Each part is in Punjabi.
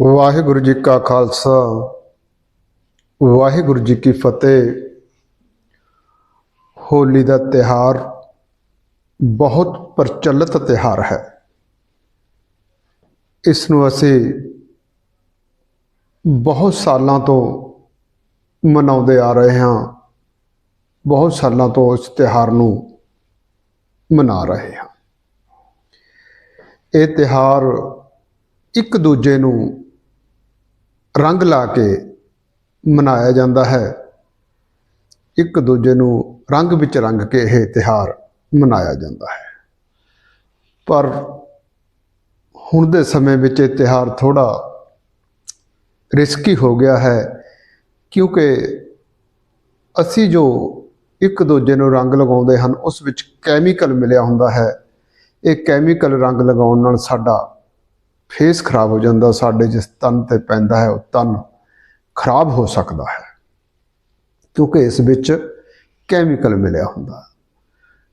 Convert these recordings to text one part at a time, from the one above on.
ਵਾਹਿਗੁਰੂ ਜੀ ਕਾ ਖਾਲਸਾ, ਵਾਹਿਗੁਰੂ ਜੀ ਕੀ ਫਤਿਹ। ਹੋਲੀ ਦਾ ਤਿਹਾਰ ਬਹੁਤ ਪ੍ਰਚਲਿਤ ਤਿਹਾਰ ਹੈ। ਇਸ ਨੂੰ ਅਸੀਂ ਬਹੁਤ ਸਾਲਾਂ ਤੋਂ ਮਨਾਉਂਦੇ ਆ ਰਹੇ ਹਾਂ। ਬਹੁਤ ਸਾਲਾਂ ਤੋਂ ਇਸ ਤਿਹਾਰ ਨੂੰ ਮਨਾ ਰਹੇ ਹਾਂ। ਇਹ ਤਿਹਾਰ ਇੱਕ ਦੂਜੇ ਨੂੰ ਰੰਗ ਲਾ ਕੇ ਮਨਾਇਆ ਜਾਂਦਾ ਹੈ। ਇੱਕ ਦੂਜੇ ਨੂੰ ਰੰਗ ਵਿੱਚ ਰੰਗ ਕੇ ਇਹ ਤਿਹਾਰ ਮਨਾਇਆ ਜਾਂਦਾ ਹੈ। ਪਰ ਹੁਣ ਦੇ ਸਮੇਂ ਵਿੱਚ ਇਹ ਤਿਹਾਰ ਥੋੜਾ ਰਿਸਕੀ ਹੋ ਗਿਆ ਹੈ ਕਿਉਂਕਿ ਅਸੀਂ ਜੋ ਇੱਕ ਦੂਜੇ ਨੂੰ ਰੰਗ ਲਗਾਉਂਦੇ ਹਨ, ਉਸ ਵਿੱਚ ਕੈਮੀਕਲ ਮਿਲਿਆ ਹੁੰਦਾ ਹੈ। ਇਹ ਕੈਮੀਕਲ ਰੰਗ ਲਗਾਉਣ ਨਾਲ ਸਾਡਾ ਫੇਸ ਖਰਾਬ ਹੋ ਜਾਂਦਾ, ਸਾਡੇ ਜਿਸ ਤਨ ਤੇ ਪੈਂਦਾ ਹੈ, ਉਹ ਤਨ ਖਰਾਬ ਹੋ ਸਕਦਾ ਹੈ। ਕਿਉਂਕਿ ਇਸ ਵਿੱਚ ਕੈਮੀਕਲ ਮਿਲਿਆ ਹੁੰਦਾ।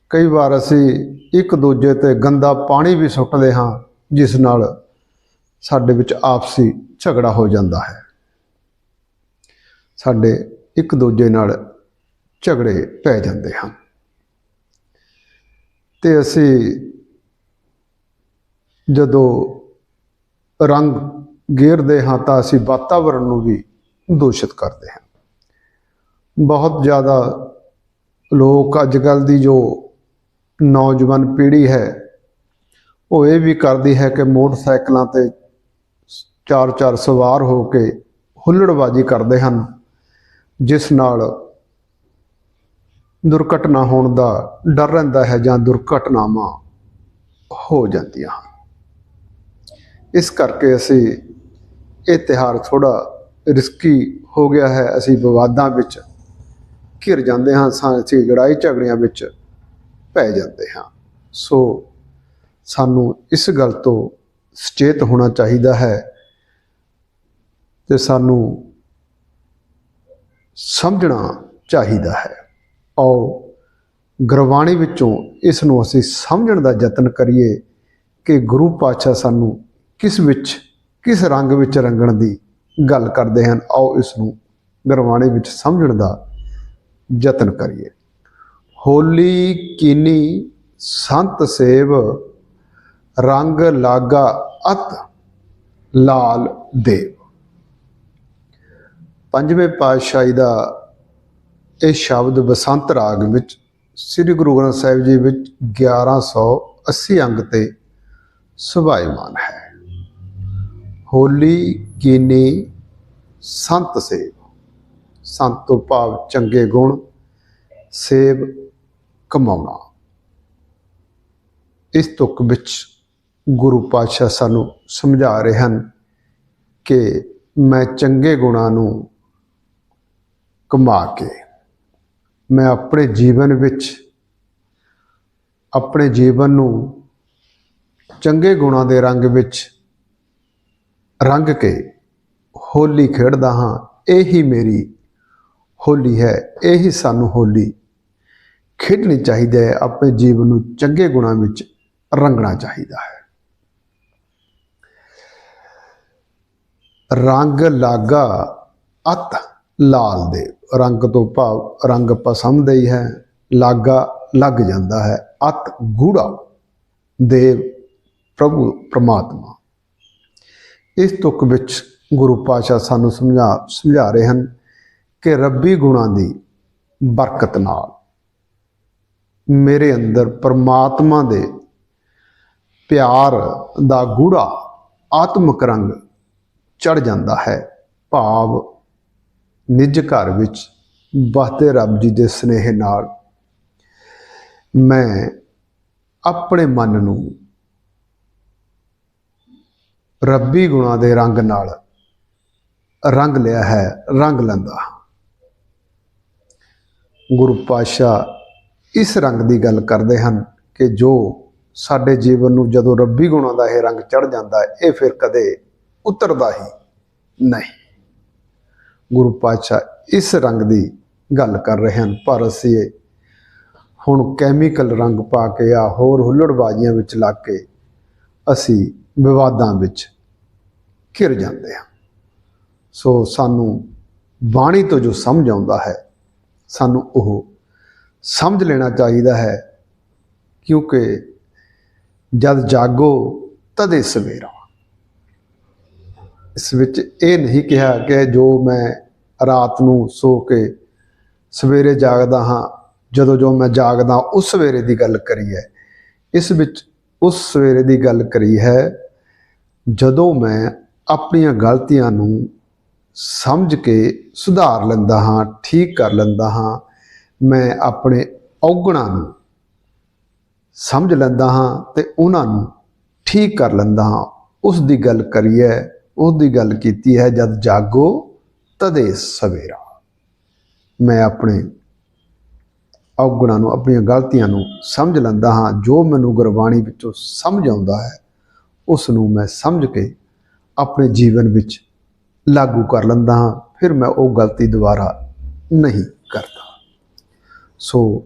ਕਈ ਵਾਰ ਅਸੀਂ ਇੱਕ ਦੂਜੇ ਤੇ ਗੰਦਾ ਪਾਣੀ ਵੀ ਸੁੱਟਦੇ ਹਾਂ, ਜਿਸ ਨਾਲ ਸਾਡੇ ਵਿੱਚ ਆਪਸੀ ਝਗੜਾ ਹੋ ਜਾਂਦਾ ਹੈ। ਸਾਡੇ ਇੱਕ ਦੂਜੇ ਨਾਲ ਝਗੜੇ ਪੈ ਜਾਂਦੇ ਹਨ। ਤੇ ਅਸੀਂ ਜਦੋਂ ਰੰਗ ਗੇਰਦੇ ਹਾਂ ਤਾਂ ਅਸੀਂ ਵਾਤਾਵਰਣ ਨੂੰ ਵੀ ਦੂਸ਼ਿਤ ਕਰਦੇ ਹਾਂ। ਬਹੁਤ ਜ਼ਿਆਦਾ ਲੋਕ ਅੱਜ ਕੱਲ ਦੀ ਜੋ ਨੌਜਵਾਨ ਪੀੜ੍ਹੀ ਹੈ, ਉਹ ਇਹ ਵੀ ਕਰਦੀ ਹੈ ਕਿ ਮੋਟਰਸਾਈਕਲਾਂ ਤੇ ਚਾਰ ਚਾਰ ਸਵਾਰ ਹੋ ਕੇ ਹੁੱਲੜਬਾਜ਼ੀ ਕਰਦੇ ਹਨ, ਜਿਸ ਨਾਲ ਦੁਰਘਟਨਾ ਹੋਣ ਦਾ ਡਰ ਰਹਿੰਦਾ ਹੈ ਜਾਂ ਦੁਰਘਟਨਾਵਾਂ ਹੋ ਜਾਂਦੀਆਂ ਹਨ। ਇਸ ਕਰਕੇ ਅਸੀਂ ਇਹ ਤਿਹਾਰ ਥੋੜਾ ਰਿਸਕੀ ਹੋ ਗਿਆ ਹੈ। ਅਸੀਂ ਵਿਵਾਦਾਂ ਵਿੱਚ ਘਿਰ ਜਾਂਦੇ ਹਾਂ, ਸਾ- ਅਸੀਂ ਲੜਾਈ ਝਗੜਿਆਂ ਵਿੱਚ ਪੈ ਜਾਂਦੇ ਹਾਂ। ਸੋ ਸਾਨੂੰ ਇਸ ਗੱਲ ਤੋਂ ਸੁਚੇਤ ਹੋਣਾ ਚਾਹੀਦਾ ਹੈ ਤੇ ਸਾਨੂੰ ਸਮਝਣਾ ਚਾਹੀਦਾ ਹੈ। ਔਰ ਗੁਰਬਾਣੀ ਵਿੱਚੋਂ ਇਸ ਨੂੰ ਅਸੀਂ ਸਮਝਣ ਦਾ ਯਤਨ ਕਰੀਏ ਕਿ ਗੁਰੂ ਪਾਤਸ਼ਾਹ ਸਾਨੂੰ ਕਿਸ ਵਿੱਚ, ਕਿਸ ਰੰਗ ਵਿੱਚ ਰੰਗਣ ਦੀ ਗੱਲ ਕਰਦੇ ਹਨ, ਆਓ ਇਸ ਨੂੰ ਗੁਰਬਾਣੀ ਵਿੱਚ ਸਮਝਣ ਦਾ ਯਤਨ ਕਰੀਏ। ਹੋਲੀ ਕੀਨੀ ਸੰਤ ਸੇਵ, ਰੰਗ ਲਾਗਾ ਅਤ ਲਾਲ ਦੇਵ। ਪੰਜਵੇਂ ਪਾਤਸ਼ਾਹੀ ਦਾ ਇਹ ਸ਼ਬਦ ਬਸੰਤ ਰਾਗ ਵਿੱਚ ਸ੍ਰੀ ਗੁਰੂ ਗ੍ਰੰਥ ਸਾਹਿਬ ਜੀ ਵਿੱਚ 1180 ਅੰਗ ਤੇ ਸੁਭਾਇਮਾਨ ਹੈ। ਹੋਲੀ ਕੀਨੀ ਸੰਤ ਸੇਵ। ਸੰਤ ਤੋਂ ਭਾਵ ਚੰਗੇ ਗੁਣ ਸੇਵ ਕਮਾਉਣਾ। ਇਸ ਤੁਕ ਵਿੱਚ ਗੁਰੂ ਪਾਤਸ਼ਾਹ ਸਾਨੂੰ ਸਮਝਾ ਰਹੇ ਹਨ ਕਿ ਮੈਂ ਚੰਗੇ ਗੁਣਾਂ ਨੂੰ ਕਮਾ ਕੇ, ਮੈਂ ਆਪਣੇ ਜੀਵਨ ਵਿੱਚ, ਆਪਣੇ ਜੀਵਨ ਨੂੰ ਚੰਗੇ ਗੁਣਾਂ ਦੇ ਰੰਗ ਵਿੱਚ ਰੰਗ ਕੇ ਹੋਲੀ ਖੇਡਦਾ ਹਾਂ, ਇਹੀ ਮੇਰੀ ਹੋਲੀ ਹੈ, ਇਹੀ ਸਾਨੂੰ ਹੋਲੀ। ਖੇਡਣੀ ਚਾਹੀਦੀ ਹੈ, ਆਪਣੇ ਜੀਵਨ ਨੂੰ ਚੰਗੇ ਗੁਣਾਂ ਵਿੱਚ ਰੰਗਣਾ ਚਾਹੀਦਾ ਹੈ। ਰੰਗ ਲਾਗਾ ਅਤ ਲਾਲ ਦੇ। ਰੰਗ ਤੋਂ ਭਾਵ ਰੰਗ ਆਪਾਂ ਸਮਝਦੇ ਹੀ ਹੈ, ਲਾਗਾ ਲੱਗ ਜਾਂਦਾ ਹੈ, ਅਤ ਗੂੜਾ। ਦੇਵ ਪ੍ਰਭੂ ਪ੍ਰਮਾਤਮਾ। ਇਸ ਤੁਕ ਵਿੱਚ ਗੁਰੂ ਪਾਤਸ਼ਾਹ ਸਾਨੂੰ ਸਮਝਾ ਸਮਝਾ ਰਹੇ ਹਨ ਕਿ ਰੱਬੀ ਗੁਣਾਂ ਦੀ ਬਰਕਤ ਨਾਲ ਮੇਰੇ ਅੰਦਰ ਪਰਮਾਤਮਾ ਦੇ ਪਿਆਰ ਦਾ ਗੂੜਾ ਆਤਮਿਕ ਰੰਗ ਚੜ ਜਾਂਦਾ ਹੈ। ਭਾਵ ਨਿੱਜ ਘਰ ਵਿੱਚ ਵਸਦੇ ਰੱਬ ਜੀ ਦੇ ਸਨੇਹ ਨਾਲ ਮੈਂ ਆਪਣੇ ਮਨ ਨੂੰ ਰੱਬੀ ਗੁਣਾਂ ਦੇ ਰੰਗ ਨਾਲ ਰੰਗ ਲਿਆ ਹੈ, ਰੰਗ ਲੈਂਦਾ। ਗੁਰੂ ਪਾਤਸ਼ਾਹ ਇਸ ਰੰਗ ਦੀ ਗੱਲ ਕਰਦੇ ਹਨ ਕਿ ਜੋ ਸਾਡੇ ਜੀਵਨ ਨੂੰ ਜਦੋਂ ਰੱਬੀ ਗੁਣਾਂ ਦਾ ਇਹ ਰੰਗ ਚੜ ਜਾਂਦਾ, ਇਹ ਫਿਰ ਕਦੇ ਉਤਰਦਾ ਹੀ ਨਹੀਂ। ਗੁਰੂ ਪਾਤਸ਼ਾਹ ਇਸ ਰੰਗ ਦੀ ਗੱਲ ਕਰ ਰਹੇ ਹਨ, ਪਰ ਅਸੀਂ ਹੁਣ ਕੈਮੀਕਲ ਰੰਗ ਪਾ ਕੇ ਆ ਹੋਰ ਹੁੱਲੜਬਾਜ਼ੀਆਂ ਵਿੱਚ ਲੱਗ ਕੇ ਅਸੀਂ ਵਿਵਾਦਾਂ ਵਿੱਚ ਘਿਰ ਜਾਂਦੇ ਹਾਂ। ਸੋ ਸਾਨੂੰ ਬਾਣੀ ਤੋਂ ਜੋ ਸਮਝ ਆਉਂਦਾ ਹੈ, ਸਾਨੂੰ ਉਹ ਸਮਝ ਲੈਣਾ ਚਾਹੀਦਾ ਹੈ, ਕਿਉਂਕਿ ਜਦ ਜਾਗੋ, ਤਦੇ ਸਵੇਰਾ। ਇਸ ਵਿੱਚ ਇਹ ਨਹੀਂ ਕਿਹਾ ਕਿ ਜੋ ਮੈਂ ਰਾਤ ਨੂੰ ਸੋ ਕੇ ਸਵੇਰੇ ਜਾਗਦਾ ਹਾਂ, ਜਦੋਂ ਜੋ ਮੈਂ ਜਾਗਦਾ ਉਸ ਸਵੇਰੇ ਦੀ ਗੱਲ ਕਰੀ ਹੈ ਇਸ ਵਿੱਚ ਉਸ ਸਵੇਰੇ ਦੀ ਗੱਲ ਕਰੀ ਹੈ, ਜਦੋਂ ਮੈਂ ਆਪਣੀਆਂ ਗਲਤੀਆਂ ਨੂੰ ਸਮਝ ਕੇ ਸੁਧਾਰ ਲੈਂਦਾ ਹਾਂ, ਠੀਕ ਕਰ ਲੈਂਦਾ ਹਾਂ, ਮੈਂ ਆਪਣੇ ਔਗਣਾਂ ਨੂੰ ਸਮਝ ਲੈਂਦਾ ਹਾਂ ਤੇ ਉਹਨਾਂ ਨੂੰ ਠੀਕ ਕਰ ਲੈਂਦਾ ਹਾਂ। ਉਸ ਦੀ ਗੱਲ ਕਰੀ ਹੈ, ਉਸ ਦੀ ਗੱਲ ਕੀਤੀ ਹੈ, ਜਦ ਜਾਗੋ ਤਦੇ ਸਵੇਰਾ। ਮੈਂ ਆਪਣੇ ਔਗਣਾਂ ਨੂੰ, ਆਪਣੀਆਂ ਗਲਤੀਆਂ ਨੂੰ ਸਮਝ ਲੈਂਦਾ ਹਾਂ। ਜੋ ਮੈਨੂੰ ਗੁਰਬਾਣੀ ਵਿੱਚੋਂ ਸਮਝ ਆਉਂਦਾ ਹੈ, ਉਸ ਨੂੰ ਮੈਂ ਸਮਝ ਕੇ ਆਪਣੇ ਜੀਵਨ ਵਿੱਚ ਲਾਗੂ ਕਰ ਲੈਂਦਾ ਹਾਂ। ਫਿਰ ਮੈਂ ਉਹ ਗਲਤੀ ਦੁਬਾਰਾ ਨਹੀਂ ਕਰਦਾ। ਸੋ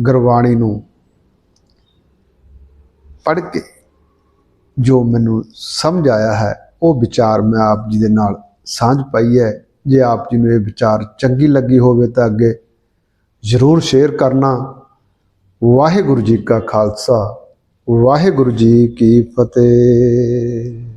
ਗੁਰਬਾਣੀ ਨੂੰ ਪੜ੍ਹ ਕੇ ਜੋ ਮੈਨੂੰ ਸਮਝ ਆਇਆ ਹੈ, ਉਹ ਵਿਚਾਰ ਮੈਂ ਆਪ ਜੀ ਦੇ ਨਾਲ ਸਾਂਝ ਪਾਈ ਹੈ। ਜੇ ਆਪ ਜੀ ਨੂੰ ਇਹ ਵਿਚਾਰ ਚੰਗੀ ਲੱਗੀ ਹੋਵੇ ਤਾਂ ਅੱਗੇ ਜ਼ਰੂਰ ਸ਼ੇਅਰ ਕਰਨਾ। ਵਾਹਿਗੁਰੂ ਜੀ ਕਾ ਖਾਲਸਾ ਵਾਹਿਗੁਰੂ ਜੀ ਕੀ ਫਤਿਹ।